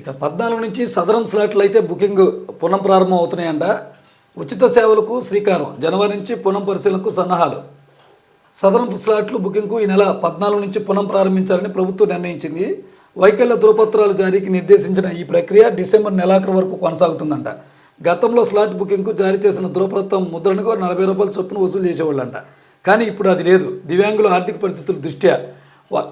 ఇక పద్నాలుగు నుంచి సదరన్ స్లాట్లు అయితే బుకింగ్ పునః ప్రారంభం అవుతున్నాయంట. ఉచిత సేవలకు శ్రీకారం. జనవరి నుంచి పునః పరిశీలనకు సన్నాహాలు. సదరన్ స్లాట్లు బుకింగ్కు ఈ నెల పద్నాలుగు నుంచి పునః ప్రారంభించాలని ప్రభుత్వం నిర్ణయించింది. వైకల్య ధృవపత్రాలు జారీకి నిర్దేశించిన ఈ ప్రక్రియ డిసెంబర్ నెలాఖరు వరకు కొనసాగుతుందంట. గతంలో స్లాట్ బుకింగ్కు జారీ చేసిన ధృవపత్రం ముద్రణకు నలభై రూపాయల చొప్పున వసూలు చేసేవాళ్ళంట. కానీ ఇప్పుడు అది లేదు. దివ్యాంగుల ఆర్థిక పరిస్థితుల దృష్ట్యా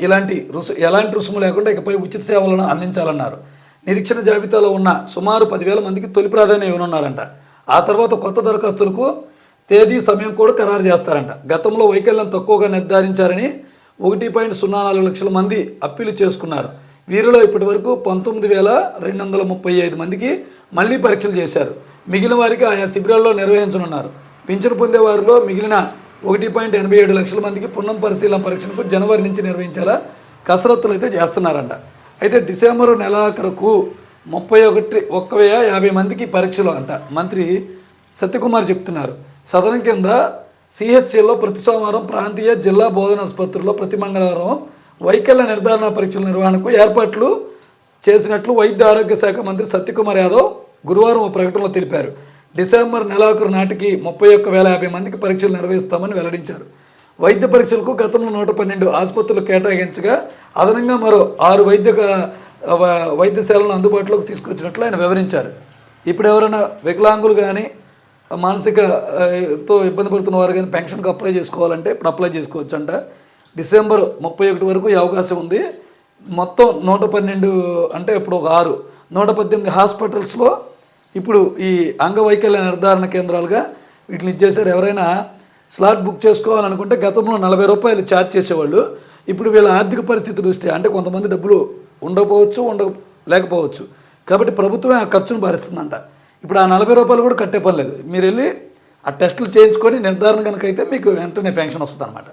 ఇలాంటి రుసు ఎలాంటి రుసుము లేకుండా ఇకపై ఉచిత సేవలను అందించాలన్నారు. నిరీక్షణ జాబితాలో ఉన్న సుమారు పదివేల మందికి తొలి ప్రాధాన్యం ఇవ్వనున్నారంట. ఆ తర్వాత కొత్త దరఖాస్తులకు తేదీ సమయం కూడా ఖరారు చేస్తారంట. గతంలో వైకల్యం తక్కువగా నిర్ధారించారని ఒకటి పాయింట్ సున్నా నాలుగు లక్షల మంది అప్పీలు చేసుకున్నారు. వీరిలో ఇప్పటి వరకు పంతొమ్మిది వేల రెండు వందల ముప్పై ఐదు మందికి మళ్ళీ పరీక్షలు చేశారు. మిగిలిన వారికి ఆయా శిబిరాల్లో నిర్వహించనున్నారు. పింఛను పొందే వారిలో మిగిలిన ఒకటి పాయింట్ ఎనభై ఏడు లక్షల మందికి పున్నం పరిశీలన పరీక్షలకు జనవరి నుంచి నిర్వహించేలా కసరత్తులు అయితే చేస్తున్నారంట. అయితే డిసెంబర్ నెలాఖరుకు ముప్పై ఒకటి ఒక్క వెయ్యి యాభై మందికి పరీక్షలు అంట. మంత్రి సత్యకుమార్ చెప్తున్నారు. సదనం కింద సిహెచ్సిలో ప్రతి సోమవారం ప్రాంతీయ జిల్లా బోధన ప్రతి మంగళవారం వైకల్య నిర్ధారణ పరీక్షల నిర్వహణకు ఏర్పాట్లు చేసినట్లు వైద్య ఆరోగ్య శాఖ మంత్రి సత్యకుమార్ యాదవ్ గురువారం ఒక ప్రకటనలో తెలిపారు. డిసెంబర్ నెలాఖరు నాటికి ముప్పై ఒక్క వేల యాభై మందికి పరీక్షలు నిర్వహిస్తామని వెల్లడించారు. వైద్య పరీక్షలకు గతంలో నూట పన్నెండు ఆసుపత్రులు కేటాయించగా అదనంగా మరో ఆరు వైద్య వైద్యశాలను అందుబాటులోకి తీసుకొచ్చినట్లు ఆయన వివరించారు. ఇప్పుడు ఎవరైనా వికలాంగులు కానీ మానసిక తో ఇబ్బంది పడుతున్న వారు కానీ పెన్షన్కి అప్లై చేసుకోవాలంటే ఇప్పుడు అప్లై చేసుకోవచ్చు అంట డిసెంబర్ ముప్పై ఒకటి వరకు ఈ అవకాశం ఉంది. మొత్తం నూట పన్నెండు అంటే ఇప్పుడు ఒక ఆరు. నూట పద్దెనిమిది హాస్పిటల్స్లో ఇప్పుడు ఈ అంగవైకల్య నిర్ధారణ కేంద్రాలుగా వీటిని ఇచ్చేసారు ఎవరైనా స్లాట్ బుక్ చేసుకోవాలనుకుంటే గతంలో నలభై రూపాయలు ఛార్జ్ చేసేవాళ్ళు. ఇప్పుడు వీళ్ళ ఆర్థిక పరిస్థితి దృష్ట్యా అంటే కొంతమంది డబ్బులు ఉండకపోవచ్చు ఉండ లేకపోవచ్చు. కాబట్టి ప్రభుత్వమే ఆ ఖర్చును భరిస్తుందంట. ఇప్పుడు ఆ నలభై రూపాయలు కూడా కట్టే పని లేదు. మీరు వెళ్ళి ఆ టెస్టులు చేయించుకొని నిర్ధారణ కనుక అయితే మీకు వెంటనే పెన్షన్ వస్తుంది అనమాట